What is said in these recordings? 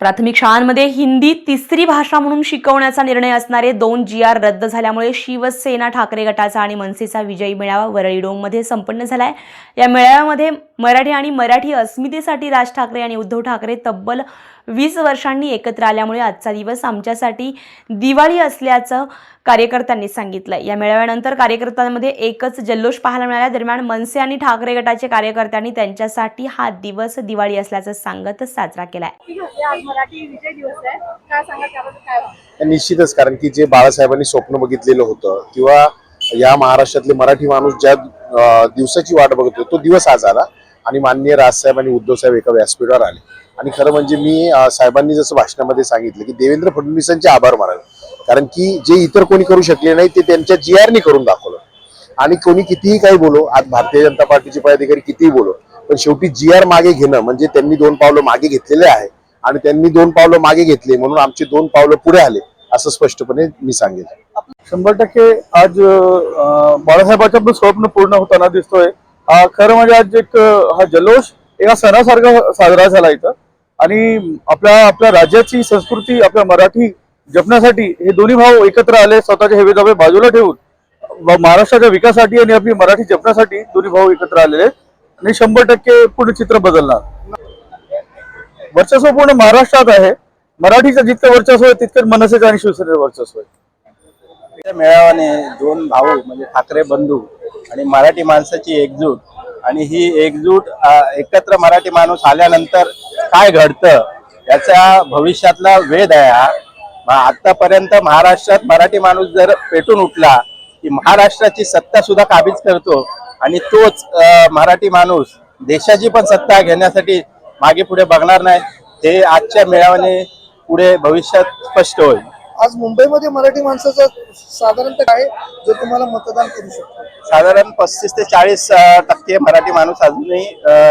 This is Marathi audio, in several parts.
प्राथमिक शाळांमध्ये हिंदी तिसरी भाषा म्हणून शिकवण्याचा निर्णय असणारे दोन जी आर रद्द झाल्यामुळे शिवसेना ठाकरे गटाचा आणि मनसेचा विजयी मेळावा वरळीडोंगमध्ये संपन्न झालाय. या मेळाव्यामध्ये मराठी आणि मराठी अस्मितेसाठी राज ठाकरे आणि उद्धव ठाकरे तब्बल वीस वर्षांनी एकत्र आल्यामुळे आजचा दिवस आमच्यासाठी दिवाळी असल्याचं कार्यकर्त्यांनी सांगितलं या मेळाव्यानंतर कार्यकर्त्यांमध्ये एकच जल्लोष पाहायला मिळाला दरम्यान मनसे आणि ठाकरे गटाचे कार्यकर्त्यांनी त्यांच्यासाठी हा दिवस दिवाळी असल्याचं सांगत साजरा केलाय. आहे मराठी विजय दिवस आहे. काय सांगा त्याबद्दल काय निश्चितच कारण की जे बाळासाहेबांनी स्वप्न बघितलेलं होतं किंवा या महाराष्ट्रातले मराठी माणूस ज्या दिवसाची वाट बघत होतो तो दिवस आज आला आणि माननीय राजसाहेब आणि उद्धव साहेब एका व्यासपीठावर आले. आणि खरं म्हणजे मी साहेबांनी जसं भाषणामध्ये सांगितलं की देवेंद्र फडणवीसांचे आभार मानावे. कारण की जे इतर कोणी करू शकले नाही ते त्यांच्या जी आरनी करून दाखवलं. आणि कोणी कितीही काही बोलो आज भारतीय जनता पार्टीचे पदाधिकारी कितीही बोलो पण शेवटी जी आर मागे घेणं म्हणजे त्यांनी दोन पावलं मागे घेतलेले आहे. आणि त्यांनी दोन पावलं मागे घेतले म्हणून आमचे दोन पावलं पुढे आले असं स्पष्टपणे मी सांगेल. शंभर टक्के आज अं, बाळासाहेबांचं पण स्वप्न पूर्ण होताना दिसतोय. खरं म्हणजे आज एक हा जल्लोष एका सणासारखा साजरा झाला इथं. आणि आपल्या आपल्या राज्याची संस्कृती आपल्या मराठी जपण्यासाठी हे दोन्ही भाऊ एकत्र आले स्वतःचे हेवे दावे बाजूला ठेवून. महाराष्ट्राच्या विकासासाठी आणि आपली मराठी जपण्यासाठी दोन्ही भाऊ एकत्र आलेले. आणि शंभर टक्के पूर्ण चित्र बदलणार. वर्चस्व पूर्ण महाराष्ट्रात आहे. मराठीचं जितकं वर्चस्व आहे तितकं मनसेचं आणि शिवसेनेचं वर्चस्व आहे. त्या मेळाव्याने दोन भाऊ म्हणजे ठाकरे बंधू आणि मराठी माणसाची एकजूट आणि ही एकजूट एकत्र मराठी माणूस आल्यानंतर काय घडतं याचा भविष्यातला वेध आहे हा. आतापर्यंत महाराष्ट्रात मराठी माणूस जर पेटून उठला की महाराष्ट्राची सत्ता सुद्धा काबीज करतो आणि तोच मराठी माणूस देशाची पण सत्ता घेण्यासाठी मागे पुढे बघणार नाही. हे आजच्या मेळाव्याने पुढे भविष्यात स्पष्ट होईल. आज मुंबईमध्ये मराठी माणसाचा साधारणतः काय जो तुम्हाला मतदान करू शकतो? साधारण पस्तीस ते चाळीस टक्के मराठी माणूस अजूनही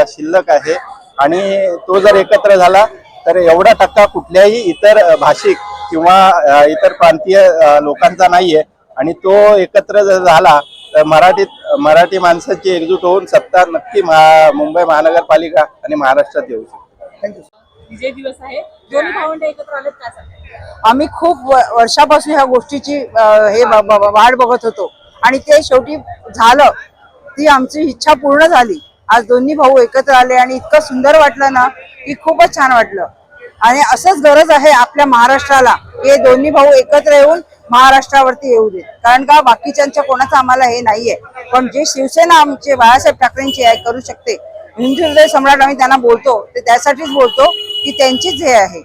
शिल्लक आहे. आणि तो जर एकत्र झाला तर एवढा टक्का कुठल्याही इतर भाषिक किंवा इतर प्रांतीय लोकांचा नाहीये. आणि तो एकत्र जर झाला तर मराठीत मराठी माणसाची एकजूट होऊन सत्ता नक्की महा- मुंबई महानगरपालिका आणि महाराष्ट्रात येऊ शकते. थँक्यू विजय दिवस आहे. दोन्ही भावंड एकत्र आलेत काय सांगा आम्ही खूप व- वर्षापासून ह्या गोष्टीची अं, हे ब- ब- वाट बघत होतो. आणि ते शेवटी झालं. ती आमची इच्छा पूर्ण झाली. आज दोन्ही भाऊ एकत्र आले आणि इतकं सुंदर वाटलं ना की खूपच छान वाटलं. आणि असंच गरज आहे आपल्या महाराष्ट्राला. हे दोन्ही भाऊ एकत्र येऊन महाराष्ट्रावरती येऊ देत. कारण का बाकीच्यांच्या कोणाचं आम्हाला हे नाहीये. पण जे शिवसेना आमचे बाळासाहेब ठाकरेंची आहे करू शकते. हिंदू हृदय सम्राट आम्ही त्यांना बोलतो. ते त्यासाठीच बोलतो की त्यांचीच हे आहे.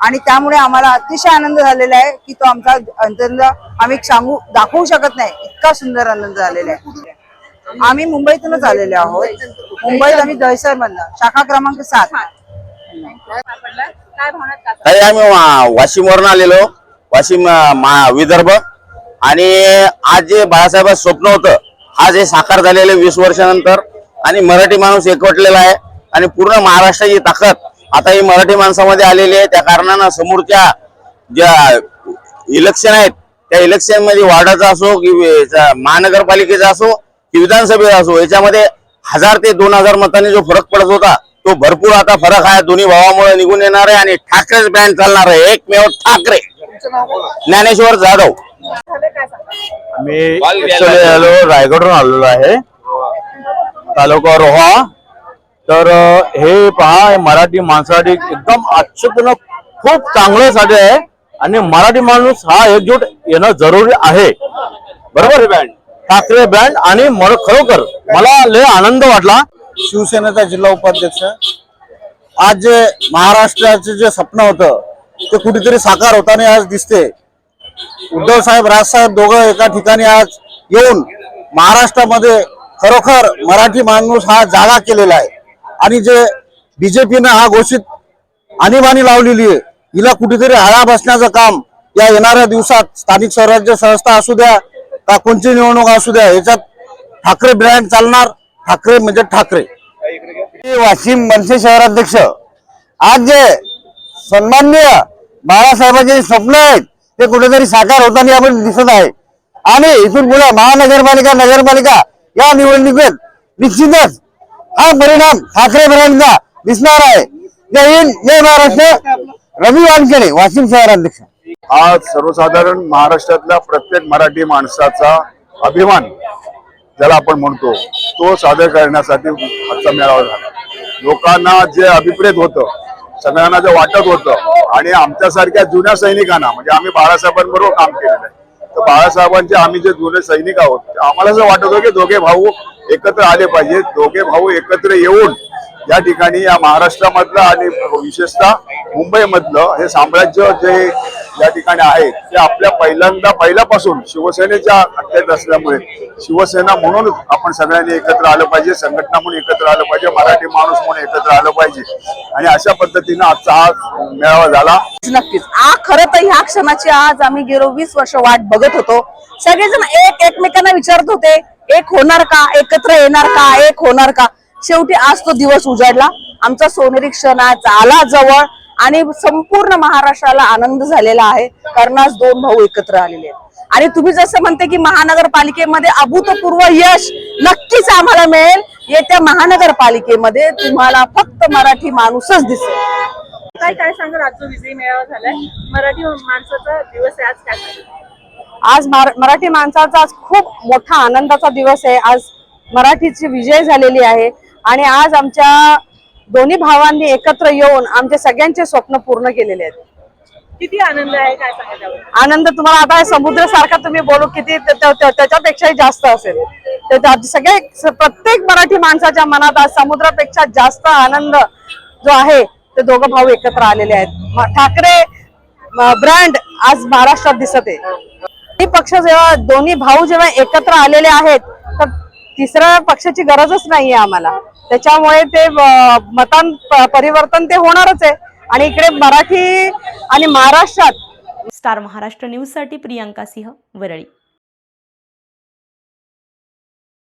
आणि त्यामुळे आम्हाला अतिशय आनंद झालेला आहे की तो आमचा आनंद आम्ही सांगू दाखवू शकत नाही. इतका सुंदर आनंद झालेला आहे. आम्ही मुंबईतूनच आलेले आहोत. मुंबईत आम्ही दहिसर मधनं शाखा क्रमांक सात. काय आम्ही वाशिमवरून आलेलो. वाशिम विदर्भ. आणि आज जे बाळासाहेबांचं स्वप्न होतं आज हे साकार झालेले वीस वर्षानंतर. आणि मराठी माणूस एकवटलेला आहे. आणि पूर्ण महाराष्ट्राची ताकद आता ही मराठी माणसामध्ये आलेली आहे. त्या कारणानं समोरच्या ज्या इलेक्शन आहेत त्या इलेक्शनमध्ये वार्डाचा असो की महानगरपालिकेचा असो की विधानसभेचा असो याच्यामध्ये हजार ते दोन हजार मतांनी जो फरक पडत होता तो भरपूर आता फरक आहे. दोन्ही भावामुळे निघून येणार आहे आणि ठाकरेच बँड चालणार आहे. एकमेव ठाकरे. ज्ञानेश्वर जाधव. मी आलो रायगडवरून आलेलो आहे. तालुका रोहा. तर हे पहा मराठी माणसासाठी एकदम अच्युतनं खूप चांगल्यासाठी आहे. आणि मराठी माणूस हा एकजूट येणं जरुरी आहे. बरोबर? बँड ठाकरे बँड आणि खरोखर. मला लय आनंद वाटला. शिवसेनेचा जिल्हा उपाध्यक्ष. आज जे महाराष्ट्राचे जे स्वप्न होतं ते कुठेतरी साकार होताना आज दिसते उद्धव साहेब राजसाहेब दोघं एका ठिकाणी आज येऊन महाराष्ट्रामध्ये खरोखर मराठी माणूस हा जागा केलेला आहे. आणि जे बीजेपीनं हा घोषित आणीबाणी लावलेली आहे हिला कुठेतरी आळा बसण्याचं काम या येणाऱ्या दिवसात स्थानिक स्वराज्य संस्था असू द्या का कोणची निवडणूक असू द्या याच्यात ठाकरे ब्रँड चालणार ठाकरे म्हणजे ठाकरे. वाशिम मनसे शहराध्यक्ष. आज जे सन्माननीय बाळासाहेबांचे स्वप्न आहेत ते कुठेतरी साकार होताना आपण दिसत आहे. आणि इथून पुढे महानगरपालिका नगरपालिका या निवडणुकीत निश्चितच हा परिणाम ठाकरे ब्रँडचा दिसणार आहे. जय हिंद जय महाराष्ट्र. रवी वानखेडे वाशिम शहराध्यक्ष. आज सर्वसाधारण महाराष्ट्रातल्या प्रत्येक मराठी माणसाचा अभिमान ज्याला आपण म्हणतो तो सादर करण्यासाठी आजचा मेळावा झाला. लोकांना जे अभिप्रेत होतं सगळ्यांना जे वाटत होतं आणि आमच्यासारख्या जुन्या सैनिकांना म्हणजे आम्ही बाळासाहेबांबरोबर काम केलेलं आहे. तर बाळासाहेबांचे आम्ही जे जुने सैनिक आहोत आम्हाला असं वाटत होतं की दोघे भाऊ एकत्र आले पाहिजेत दोघे भाऊ एकत्र येऊन या ठिकाणी या महाराष्ट्रामधलं आणि विशेषतः मुंबईमधलं हे साम्राज्य जे या ठिकाणी आहे ते आपल्या पहिल्यांदा पहिल्यापासून शिवसेनेच्या अखत्यारीत असल्यामुळे शिवसेना म्हणूनच आपण सगळ्यांनी एकत्र आलं पाहिजे संघटना म्हणून एकत्र आलं पाहिजे मराठी माणूस म्हणून एकत्र आलं पाहिजे. आणि अशा पद्धतीनं आजचा हा मेळावा झाला. नक्कीच. आ खरं तर ह्या क्षणाची आज आम्ही गेलो वीस वर्ष वाट बघत होतो. सगळेजण एक एकमेकांना विचारत होते एक होणार का? एकत्र येणार का? एक होणार का? शेवटी आज तो दिवस उजाडला. आमचा सोनेरी क्षण आज आला जवळ. आणि संपूर्ण महाराष्ट्राला आनंद झालेला आहे. कारण आज दोन भाऊ एकत्र आलेले आहेत. आणि तुम्ही जसं म्हणते की महानगरपालिकेमध्ये अभूतपूर्व यश नक्कीच आम्हाला मिळेल. येत्या महानगरपालिकेमध्ये तुम्हाला फक्त मराठी माणूसच दिसेल. काय काय सांगाल? आज जो विजयी मेळावा झालाय मराठी माणसाचा दिवस आहे आज काय आज मार- मराठी माणसाचा आज खूप मोठा आनंदाचा दिवस आहे. आज मराठीची विजय झालेली आहे. आणि आज आमच्या दोन्ही भावांनी एकत्र येऊन आमचे सगळ्यांचे स्वप्न पूर्ण केलेले आहेत. किती आनंद आहे काय आनंद तुम्हाला आता समुद्र सारखा तुम्ही बोलू किती त्या- त्या- त्या- त्याच्यापेक्षाही जास्त असेल. सगळे प्रत्येक मराठी माणसाच्या मनात आज समुद्रापेक्षा जास्त आनंद जो आहे ते दोघं भाऊ एकत्र आलेले आहेत. ठाकरे ब्रँड आज महाराष्ट्रात दिसत आहे. दोन्ही पक्ष जेव्हा दोन्ही भाऊ जेव्हा एकत्र आलेले आहेत तर तिसऱ्या पक्षाची गरजच नाहीये आम्हाला. त्याच्यामुळे ते मतान मतां प- परिवर्तन ते होणारच आहे. आणि इकडे मराठी आणि महाराष्ट्रात स्टार महाराष्ट्र न्यूजसाठी प्रियांका सिंह वरळी.